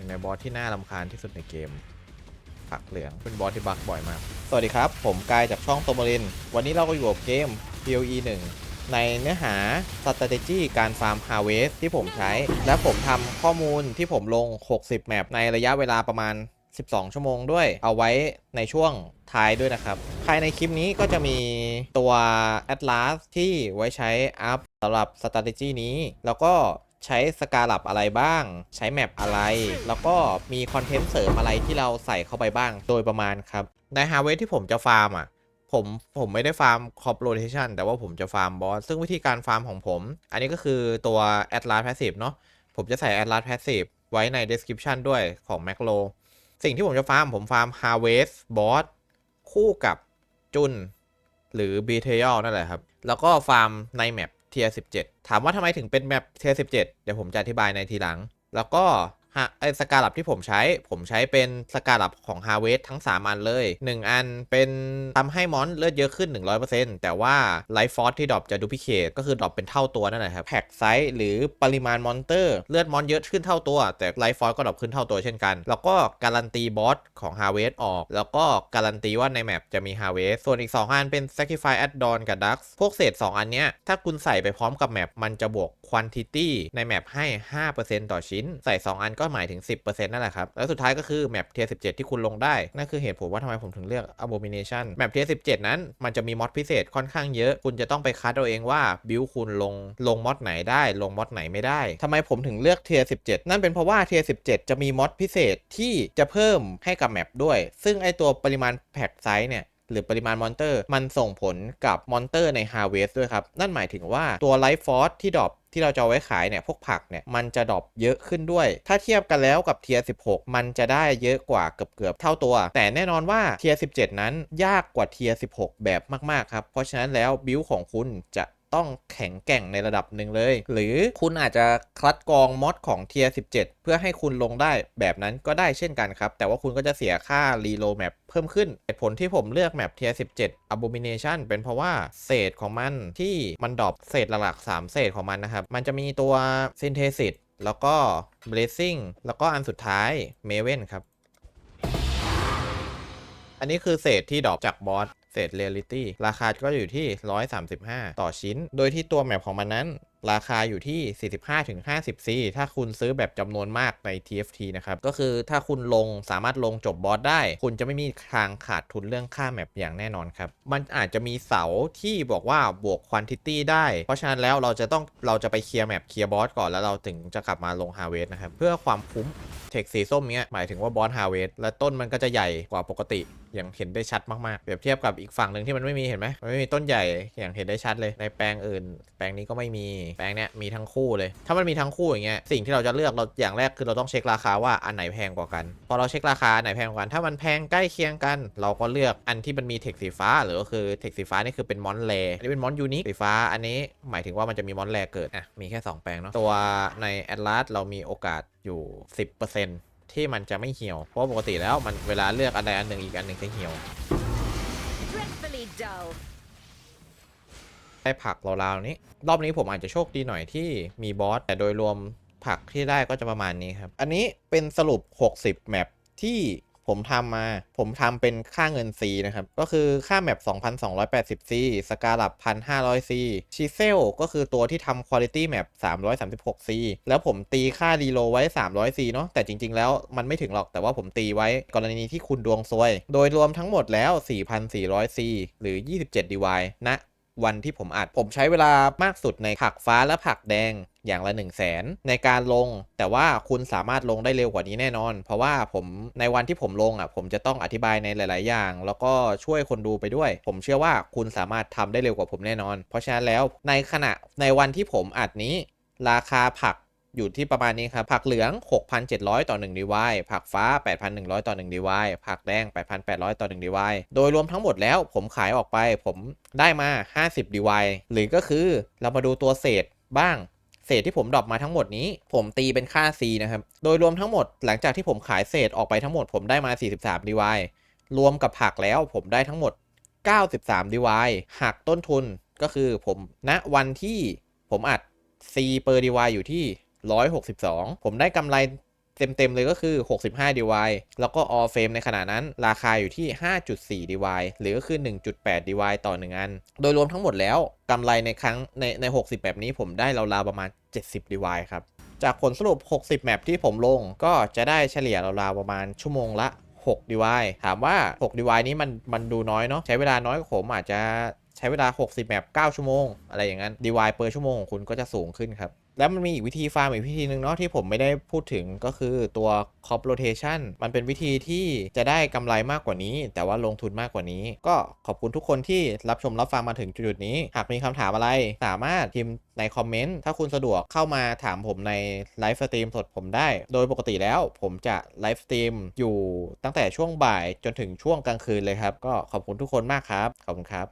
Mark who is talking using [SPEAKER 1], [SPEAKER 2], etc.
[SPEAKER 1] นึ่งในบอสที่น่ารำคาญที่สุดในเกม ผักเหลืองเป็นบอสที่บักบ่อยมาก สวัสดีครับ ผมกายจากช่องโตมริน วันนี้เราก็อยู่กับเกม PoE 1 ในเนื้อหา strategy การฟาร์ม harvest ที่ผมใช้ และผมทำข้อมูลที่ผมลง 60 แมปในระยะเวลาประมาณ 12 ชั่วโมงด้วย เอาไว้ในช่วงท้ายด้วยนะครับ ภายในคลิปนี้ก็จะมีตัว Atlas ที่ไว้ใช้อัพสำหรับ strategy นี้ แล้วก็ ใช้สกาลับอะไรบ้าง ใช้แมปอะไร แล้วก็มีคอนเทนต์เสริมอะไรที่เราใส่เข้าไปบ้างโดยประมาณครับ ใน Harvest ที่ผมจะฟาร์มอะผมผมไม่ได้ฟาร์มคอ p โ o เ a ชันแต่ว่าผมจะฟาร์มบอส ซึ่งวิธีการฟาร์มของผม อันนี้ก็คือตัว Atlas Passive เนาะผมจะใส่ Atlas Passive ไว้ใน description ด้วยของ Macro สิ่งที่ผมจะฟาร์ม ผมฟาร์ม Harvest Boss คู่กับจุน หรือ Betrayal นั่นแหละครับ แล้วก็ฟาร์มในแมป ทียร์17 ถามว่าทำไมถึงเป็นแมปเทียร์17 เดี๋ยวผมจะอธิบายในทีหลัง แล้วก็ ฮะไอสกาลับที่ผมใช้ผมใช้เป็นสกาลับของ Harvest ทั้ง 3 อันเลย 1 อันเป็นทำให้มอนเลือดเยอะขึ้น 100%แต่ว่าไลฟ์ฟอร์ที่ดรอปจะดูพิเคทก็คือดรอปเป็นเท่าตัวนั่นแหละครับแพ็กไซส์หรือปริมาณมอนเตอร์เลือดมอนเยอะขึ้นเท่าตัว แต่ไลฟ์ฟอร์ก็ดรอปขึ้นเท่าตัวเช่นกัน แล้วก็การันตีบอสของ Harvest ออก แล้วก็การันตีว่าในแมปจะมี Harvest ส่วนอีก 2 อันเป็น Sacrifice Add on กับ Dux พวกเศษ 2 อันเนี้ยถ้าคุณใส่ไปพร้อมกับแมปมันจะบวก Quantity ในแมปให้ 5%ต่อชิ้น ใส่ 2 อันก็หมายถึง 10%นั่นแหละครับ แล้วสุดท้ายก็คือแมปเทีย17ที่คุณลงได้ นั่นคือเหตุผลว่าทำไมผมถึงเลือก Abomination แมปเทีย17นั้นมันจะมีมอดพิเศษค่อนข้างเยอะ คุณจะต้องไปคัดเอาเองว่าบิวคุณลงลงมอดไหนได้ลงมอดไหนไม่ได้ทำไมผมถึงเลือกเทีย17นั่นเป็นเพราะว่าเทีย17จะมีมอดพิเศษที่จะเพิ่มให้กับแมปด้วย ซึ่งไอตัวปริมาณแพ็กไซส์เนี่ยหรือปริมาณมอนเตอร์ มันส่งผลกับมอนเตอร์ใน Harvest ด้วยครับ นั่นหมายถึงว่าตัว Life Force ที่ดรอป ที่เราจะไว้ขายเนี่ยพวกผักเนี่ยมันจะดรอปเยอะขึ้นด้วย ถ้าเทียบกันแล้วกับเทียร์16 มันจะได้เยอะกว่าเกือบเกือบเท่าตัว แต่แน่นอนว่าเทียร์17 นั้นยากกว่าเทียร์16 แบบมากๆครับเพราะฉะนั้นแล้วบิลของคุณจะ ต้องแข็งแกร่งในระดับหนึ่งเลย หรือคุณอาจจะคัดกรองมอดของเทียร์17 เพื่อให้คุณลงได้แบบนั้นก็ได้เช่นกันครับ แต่ว่าคุณก็จะเสียค่ารีโลแมปเพิ่มขึ้นเหตุผลที่ผมเลือกแมปเทียร์17 Abomination เป็นเพราะว่าเศษของมันที่มันดรอปเศษหลักๆ 3 เศษของมันนะครับ มันจะมีตัว Synthesis แล้วก็ Blazing แล้วก็อันสุดท้าย Maven ครับอันนี้คือเศษที่ดรอปจากบอส เศษเรียลิตี้ราคาก็อยู่ที่ 135 ต่อชิ้น โดยที่ตัวแมปของมันนั้นราคาอยู่ที่ 45-50 C ถ้าคุณซื้อแบบจำนวนมากใน TFT นะครับ ก็คือถ้าคุณลงสามารถลงจบบอสได้ คุณจะไม่มีทางขาดทุนเรื่องค่าแมปอย่างแน่นอนครับ มันอาจจะมีเสาที่บอกว่าบวกควอนติตี้ได้ เพราะฉะนั้นแล้วเราจะต้องเราจะไปเคลียร์แมปเคลียร์บอสก่อนแล้วเราถึงจะกลับมาลงฮาเวสนะครับ เพื่อความคุ้มเทคสีส้มเนี้ยหมายถึงว่าบอสฮาเวสและต้นมันก็จะใหญ่กว่าปกติ อย่างเห็นได้ชัดมากๆเปรียบเทียบกับอีกฝั่งหนึ่งที่มันไม่มีเห็นไหมมันไม่มีต้นใหญ่อย่างเห็นได้ชัดเลย ในแปลงอื่น แปลงนี้ก็ไม่มีแปลงเนี้ยมีทั้งคู่เลย ถ้ามันมีทั้งคู่อย่างเงี้ยสิ่งที่เราจะเลือกเราอย่างแรกคือเราต้องเช็คราคาว่าอันไหนแพงกว่ากัน พอเราเช็คราคาอันไหนแพงกว่ากัน ถ้ามันแพงใกล้เคียงกัน เราก็เลือกอันที่มันมีเทคสีฟ้า หรือก็คือเทคสีฟ้านี่คือเป็นมอนแรอันนี้เป็นมอนยูนิคสีฟ้าอันนี้หมายถึงว่ามันจะมีมอนแรเกิดอะมีแค่ 2 แปลงเนาะตัวในแอตลาสเรามีโอกาสอยู่ 10% ที่มันจะไม่เหี่ยว เพราะปกติแล้วมันเวลาเลือกอันใดอันหนึ่งอีกอันหนึ่งจะเหี่ยว
[SPEAKER 2] Dreadfully dull.
[SPEAKER 1] ได้ผักราวๆนี้ รอบนี้ผมอาจจะโชคดีหน่อยที่มีบอสแต่โดยรวมผักที่ได้ก็จะประมาณนี้ครับ อันนี้เป็นสรุป 60 แมปที่ ผมทำมา ผมทำเป็นค่าเงิน C นะครับ ก็คือค่าแมป2,280 C สกาลับ1,500 C ชิเซลก็คือตัวที่ทำ Quality Map 336 C แล้วผมตีค่ารีโลไว้ 300 C เนาะแต่จริง ๆ แล้วมันไม่ถึงหรอกแต่ว่าผมตีไว้กรณีที่คุณดวงซวย โดยรวมทั้งหมดแล้ว 4,400 C หรือ 27 DY ณ วันที่ผมอัด ผมใช้เวลามากสุดในผักฟ้าและผักแดงอย่างละ1 0 0 0 0แสนในการลง แต่ว่าคุณสามารถลงได้เร็วกว่านี้แน่นอน เพราะว่าผมในวันที่ผมลงอะ ผมจะต้องอธิบายในหลาย ๆ อย่าง แล้วก็ช่วยคนดูไปด้วย ผมเชื่อว่าคุณสามารถทำได้เร็วกว่าผมแน่นอน เพราะฉะนั้นแล้วในขณะในวันที่ผมอัดนี้ ราคาผัก อยู่ที่ประมาณนี้ครับ ผักเหลือง 6,700 ต่อ1ดีวายผักฟ้า 8,100 ต่อ1ดีวายผักแดง 8,800 ต่อ1ดีวายโดยรวมทั้งหมดแล้วผมขายออกไป ผมได้มา 50ดีวายหรือก็คือเรามาดูตัวเศษบ้าง เศษที่ผมดรอปมาทั้งหมดนี้ ผมตีเป็นค่า C นะครับ โดยรวมทั้งหมดหลังจากที่ผมขายเศษออกไปทั้งหมด ผมได้มา 43ดีวายรวมกับผักแล้วผมได้ทั้งหมด 93ดีวายหักต้นทุนก็คือผมณวันที่ผมอัด C per DY อยู่ที่ 162 ผมได้กำไรเต็ม ๆ เลยก็คือ 65 DY แล้วก็ all frame ในขณะนั้น ราคาอยู่ที่ 5.4 DY หรือก็คือ 1.8 DY ต่อ 1 อัน โดยรวมทั้งหมดแล้วกำไรในครั้งในใน 60 แบบนี้ผมได้ราวๆประมาณ 70 DY ครับ จากผลสรุป 60 แมปที่ผมลงก็จะได้เฉลี่ยราวๆประมาณชั่วโมงละ 6 DY ถามว่า 6 DY นี้มันมันดูน้อยเนาะใช้เวลาน้อยกว่าผมอาจจะใช้เวลา 60 แมป 9 ชั่วโมง อะไรอย่างนั้น DY เปอร์ชั่วโมงของคุณก็จะสูงขึ้นครับ แล้วมันมีอีกวิธีฟาร์มอีกวิธีหนึ่งเนาะที่ผมไม่ได้พูดถึงก็คือตัว crop rotation มันเป็นวิธีที่จะได้กำไรมากกว่านี้ แต่ว่าลงทุนมากกว่านี้ ก็ขอบคุณทุกคนที่รับชมรับฟังมาถึงจุดนี้ หากมีคำถามอะไร สามารถพิมพ์ในคอมเมนต์ ถ้าคุณสะดวกเข้ามาถามผมในไลฟ์สตรีมสดผมได้ โดยปกติแล้วผมจะไลฟ์สตรีมอยู่ตั้งแต่ช่วงบ่ายจนถึงช่วงกลางคืนเลยครับ ก็ขอบคุณทุกคนมากครับ ขอบคุณครับ